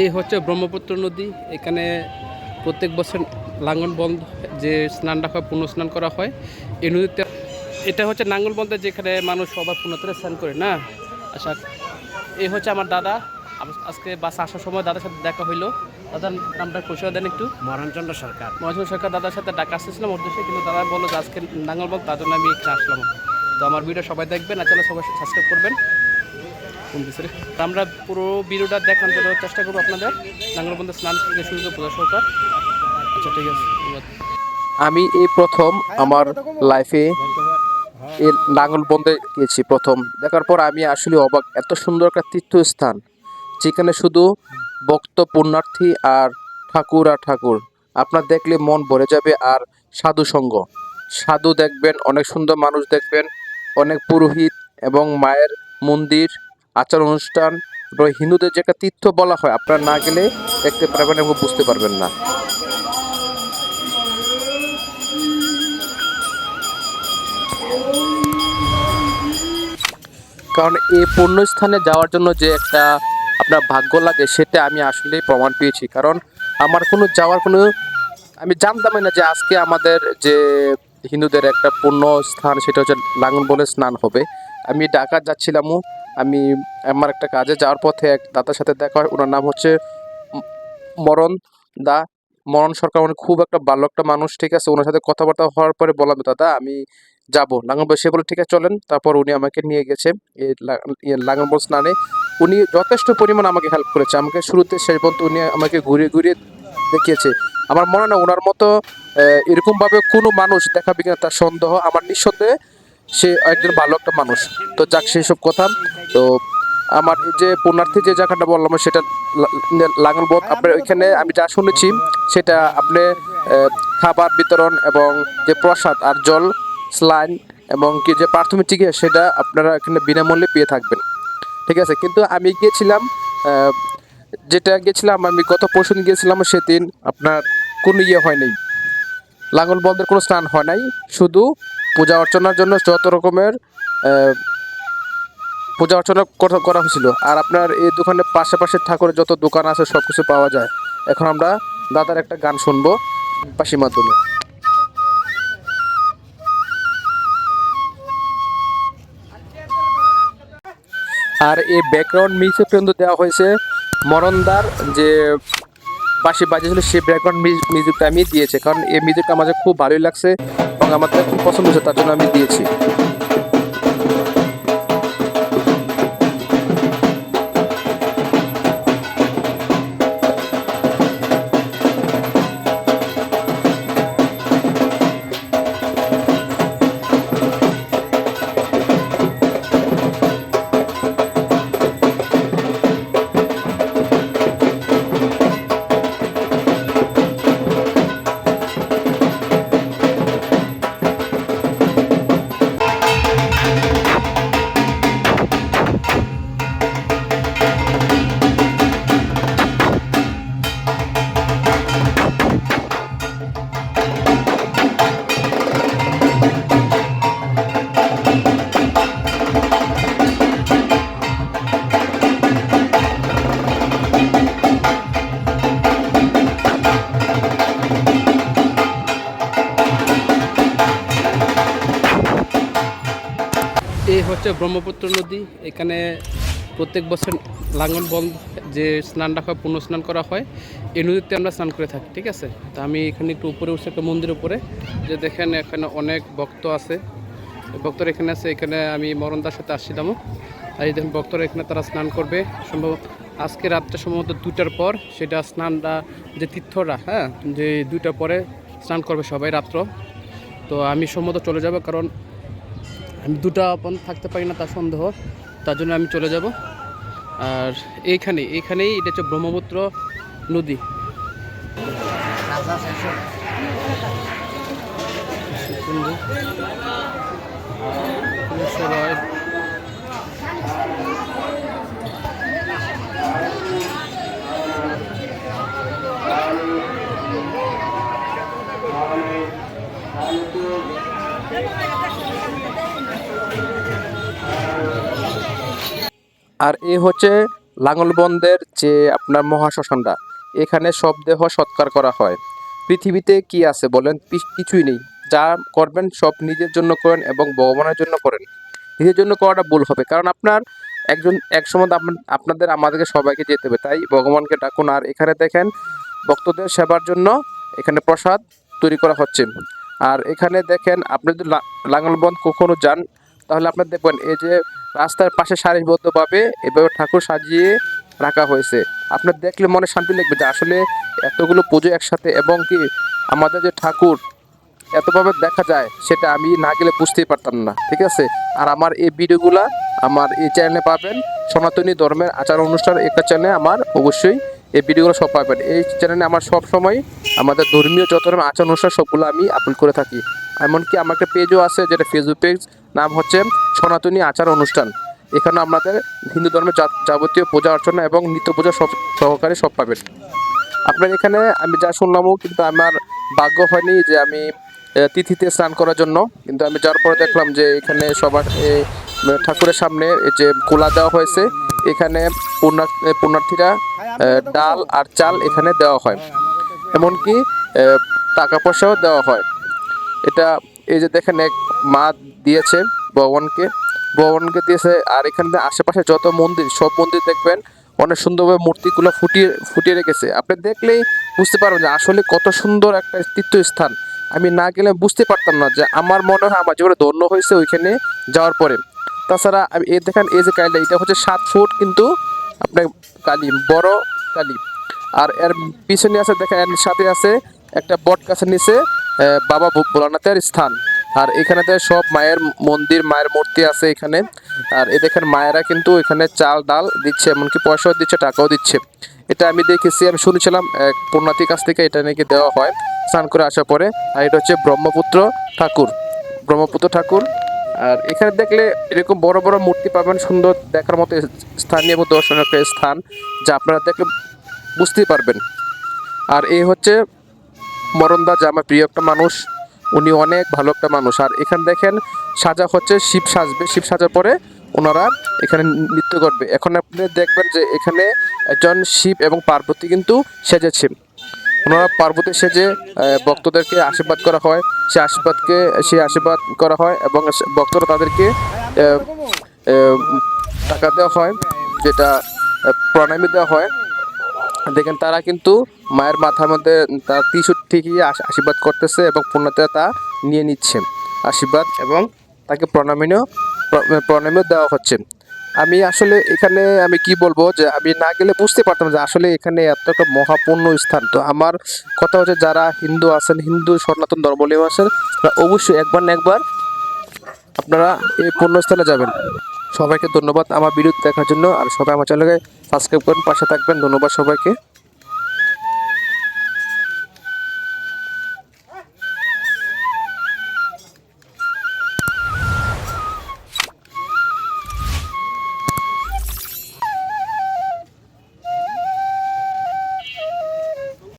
এই হচ্ছে ব্রহ্মপুত্র নদী। এখানে প্রত্যেক বছর লাঙ্গল বন্ধ যে স্নানটা হয় পুণ্য স্নান করা হয়। এই নদীতে এটা হচ্ছে নাঙ্গল বন্ধে যেখানে মানুষ সবার পুণ্যতে স্নান করে না? আচ্ছা এই হচ্ছে আমার দাদা। আজকে বাস আসার সময় দাদার সাথে দেখা হইল। দাদার নামটা পরিচয় দেন একটু। মরণচন্দ্র সরকার। মহেশ সরকার দাদার সাথে ডাকা আসতেছিলাম উদ্দেশ্যে কিন্তু দাদা বলল যে আজকে নাঙ্গল বন্ধ তার জন্য আমি এখানে আসলাম। তো আমার ভিডিও সবাই দেখবেন আর চ্যানেল সবাই সাবস্ক্রাইব করবেন। আমরা পুরো ভিডিওটা দেখানোর চেষ্টা করব আপনাদের। নাঙ্গলবন্ধে স্নান থেকে শুরু করে পূজা সরকার আচ্ছা ঠিক আছে। আমি এই প্রথম আমার লাইফে এই নাঙ্গল বন্ধে গিয়েছি প্রথম। দেখার পর আমি আসলে অবাক, এত সুন্দর একটা তীর্থস্থান, যেখানে শুধু ভক্ত, পুণ্যার্থী আর ঠাকুর আর ঠাকুর। আপনার দেখলে মন ভরে যাবে আর সাধু সঙ্গ। সাধু দেখবেন, অনেক সুন্দর মানুষ দেখবেন, অনেক পুরোহিত এবং মায়ের মন্দির আচার অনুষ্ঠান হিন্দুদের যে একটা তীর্থ বলা হয়, আপনারা না গেলে দেখতে পারবেন এবং বুঝতে পারবেন না। কারণ এই পুণ্যস্থানে যাওয়ার জন্য যে একটা আপনার ভাগ্য লাগে, সেটা আমি আসলেই প্রমাণ পেয়েছি। কারণ আমার কোনো যাওয়ার কোনো, আমি জানতামই না যে আজকে আমাদের যে হিন্দুদের একটা পুণ্য স্থান সেটা হচ্ছে লাঙ্গন বলে স্নান হবে। আমি ঢাকা যাচ্ছিলামও। আমি আমার একটা কাজে যাওয়ার পথে এক দাদার সাথে দেখা হয়, ওনার নাম হচ্ছে মরণ দা। মরণ সরকার উনি খুব একটা ভালো একটা মানুষ, ঠিক আছে? ওনার সাথে কথাবার্তা হওয়ার পরে বললাম, দাদা, আমি যাব। লাঙ্গনবল সে বলে ঠিক আছে, চলেন। তারপর উনি আমাকে নিয়ে গেছে এই স্নানে। উনি যথেষ্ট পরিমাণ আমাকে হেল্প করেছে। আমাকে শুরুতে শেষ পর্যন্ত উনি আমাকে ঘুরিয়ে ঘুরিয়ে দেখিয়েছে। আমার মনে হয় না, ওনার মতো এরকমভাবে কোনো মানুষ দেখাবে কিনা তার সন্দেহ। আমার নিঃসন্দেহে সে একজন ভালো একটা মানুষ। তো যাক, সেই সব কথা। তো আমার যে পুণ্যার্থী যে জায়গাটা বললাম, সেটা লাঙ্গল বোধ আপনার ওইখানে আমি যা শুনেছি, সেটা আপনি খাবার বিতরণ এবং যে প্রসাদ আর জল, স্লাইন এবং কি যে প্রাথমিক চিকিৎসা, সেটা আপনারা এখানে বিনামূল্যে পেয়ে থাকবেন। ঠিক আছে? কিন্তু আমি গিয়েছিলাম যেটা গেছিলাম আমি গত পরশু গিয়েছিলাম, সেদিন আপনার কোনো ইয়ে হয় নাই। লাঙ্গল বন্ধের কোনো স্নান হয় নাই। শুধু পূজা অর্চনার জন্য যত রকমের পূজা অর্চনা করা- হয়েছিল। আর আপনার এই দোকানের পাশাপাশি ঠাকুরের যত দোকান আছে সব কিছু পাওয়া যায়। এখন আমরা দাদার একটা গান শুনব পাশি মাধ্যমে আর এই ব্যাকগ্রাউন্ড মিউজিক পর্যন্ত দেওয়া হয়েছে মরণদার যে বাঁশি বাজিয়েছিল, সেই ব্যাকগ্রাউন্ড মিউজিকটা আমি দিয়েছি। কারণ এই মিউজিকটা আমাদের খুব ভালোই লাগছে। এবং আমার খুব পছন্দ হয়েছে তার জন্য আমি দিয়েছি। হচ্ছে ব্রহ্মপুত্র নদী। এখানে প্রত্যেক বছর লাঙ্গল বন্ধ, যে স্নানটা হয় পুণ্য স্নান করা হয়, এই নদীতে আমরা স্নান করে থাকি, ঠিক আছে? তো আমি এখানে একটু উপরে উঠছি, একটা মন্দির উপরে। যে দেখেন, এখানে অনেক ভক্ত আছে। ভক্তরা এখানে আছে, এখানে আমি মরণ মরণদার সাথে আসছিলামও এই দেখেন, ভক্তরা এখানে তারা স্নান করবে। সম্ভব আজকে রাত্রে সম্ভবত দুটার পর সেটা স্নানটা, যে তীর্থরা হ্যাঁ? যে দুইটার পরে স্নান করবে সবাই রাত্র। তো আমি সম্ভবত চলে যাব, কারণ আমি দুটা আপন থাকতে পারি না তার সন্দেহ। তার জন্য আমি চলে যাব। আর এইখানে, এইখানেই এটা হচ্ছে ব্রহ্মপুত্র নদী। আর এ হচ্ছে লাঙ্গলবন্দের যে আপনার মহাশ্মশানটা, এখানে সব দেহ সৎকার করা হয়। পৃথিবীতে কি আছে বলেন? কিছুই নেই। যা করবেন সব নিজের জন্য করেন এবং ভগবানের জন্য করেন। নিজের জন্য করাটা ভুল হবে। কারণ আপনার একজন, এক সময় আপ- আপনাদের, আমাদেরকে সবাইকে যেতে হবে। তাই ভগবানকে ডাকুন। আর এখানে দেখেন, ভক্তদের সেবার জন্য এখানে প্রসাদ তৈরি করা হচ্ছে। আর এখানে দেখেন, আপনি যদি লা- লাঙ্গলবন্দ কখনো যান, তাহলে আপনার দেখবেন, এই যে রাস্তার পাশে সারিবদ্ধভাবে এভাবে ঠাকুর সাজিয়ে রাখা হয়েছে। আপনার দেখলে মনে শান্তি লাগবে যে আসলে এতগুলো পুজো একসাথে এবং কি আমাদের যে ঠাকুর এতভাবে দেখা যায়, সেটা আমি না গেলে বুঝতেই পারতাম না, ঠিক আছে? আর আমার এই ভিডিওগুলা আমার এই চ্যানেলে পাবেন। সনাতনী ধর্মের আচার অনুষ্ঠান একটা চ্যানেলে আমার অবশ্যই এই ভিডিওগুলো সব পাবেন। এই চ্যানেলে আমার সব সময় আমাদের ধর্মীয় যত আচার অনুষ্ঠান সবগুলো আমি আপলোড করে থাকি। এমনকি আমার একটা পেজও আছে যেটা ফেসবুক পেজ নাম হচ্ছে সনাতনী আচার অনুষ্ঠান। এখানে আমাদের হিন্দু ধর্মের যাবতীয় পূজা অর্চনা এবং নিত্য পূজা সব সহকারে সব পাবেন। আপনার এখানে আমি যা শুনলামও কিন্তু আমার ভাগ্য হয়নি যে আমি তিথিতে স্নান করার জন্য। কিন্তু আমি যাওয়ার পরে দেখলাম যে এখানে সবার ঠাকুরের সামনে যে কোলা দেওয়া হয়েছে, এখানে পুণ্যা- পুণ্যার্থীরা ডাল আর চাল এখানে দেওয়া হয়। এমনকি টাকা পয়সাও দেওয়া হয়। এটা এই যে দেখেন এক মা দিয়েছে ভগবানকে। ভগবানকে দিয়েছে আর এখানে আশেপাশে যত মন্দির, সব মন্দির দেখবেন অনেক সুন্দরভাবে মূর্তিগুলো ফুটিয়ে ফুটিয়ে রেখেছে। আপনি দেখলেই বুঝতে পারবেন যে আসলে কত সুন্দর একটা তীর্থস্থান। আমি না গেলে বুঝতে পারতাম না যে আমার মনে হয় আমার জীবনে ধন্য হয়েছে ওইখানে যাওয়ার পরে। তাছাড়া আমি এই দেখেন, এই যে কালিটা এটা হচ্ছে সাত ফুট কিন্তু আপনার কালি, বড় কালি। আর এর পিছনে আছে, দেখেন, এর সাথে আছে একটা বট গাছের নিচে বাবা ভোলানাথের স্থান। আর এখানেতে সব মায়ের মন্দির, মায়ের মূর্তি আছে এখানে। আর এ দেখেন, মায়েরা কিন্তু এখানে চাল, ডাল দিচ্ছে, এমনকি পয়সাও দিচ্ছে, টাকাও দিচ্ছে। এটা আমি দেখেছি, আমি শুনেছিলাম এক কাছ থেকে এটা নাকি দেওয়া হয়, স্নান করে আসার পরে। আর এটা হচ্ছে ব্রহ্মপুত্র ঠাকুর ব্রহ্মপুত্র ঠাকুর। আর এখানে দেখলে এরকম বড় বড় মূর্তি পাবেন, সুন্দর দেখার মতো স্থানীয় এবং দর্শনীয় একটা স্থান, যা আপনারা দেখলে বুঝতেই পারবেন। আর এই হচ্ছে মরণদা যে আমার প্রিয় একটা মানুষ, উনি অনেক ভালো একটা মানুষ। আর এখানে দেখেন, সাজা হচ্ছে শিব সাজবে। শিব সাজার পরে ওনারা এখানে নৃত্য করবে। এখন আপনি দেখবেন যে এখানে একজন শিব এবং পার্বতী কিন্তু সেজেছে। ওনারা পার্বতী সেজে ভক্তদেরকে আশীর্বাদ করা হয়। সে আশীর্বাদকে, সে আশীর্বাদ করা হয় এবং ভক্তরা তাদেরকে টাকা দেওয়া হয়, যেটা প্রণামী দেওয়া হয়। দেখেন তারা কিন্তু মায়ের মাথার মধ্যে তার ত্রিশুট ঠিকই আশ- আশীর্বাদ করতেছে এবং পুণ্যতে তা নিয়ে নিচ্ছে। আশীর্বাদ এবং তাকে প্রণামীও প্রণামীও দেওয়া হচ্ছে। আমি আসলে এখানে আমি কি বলব যে আমি না গেলে বুঝতে পারতাম যে আসলে এখানে এত একটা মহাপূর্ণ স্থান। তো আমার কথা হচ্ছে যারা হিন্দু আছেন, হিন্দু সনাতন ধর্মলীয় আছেন, তারা অবশ্যই একবার না একবার আপনারা এই পুণ্যস্থানে যাবেন। সবাইকে ধন্যবাদ আমার ভিডিও দেখার জন্য আর সবাই আমার চ্যানেলকে সাবস্ক্রাইব করুন, পাশে থাকবেন। ধন্যবাদ সবাইকে।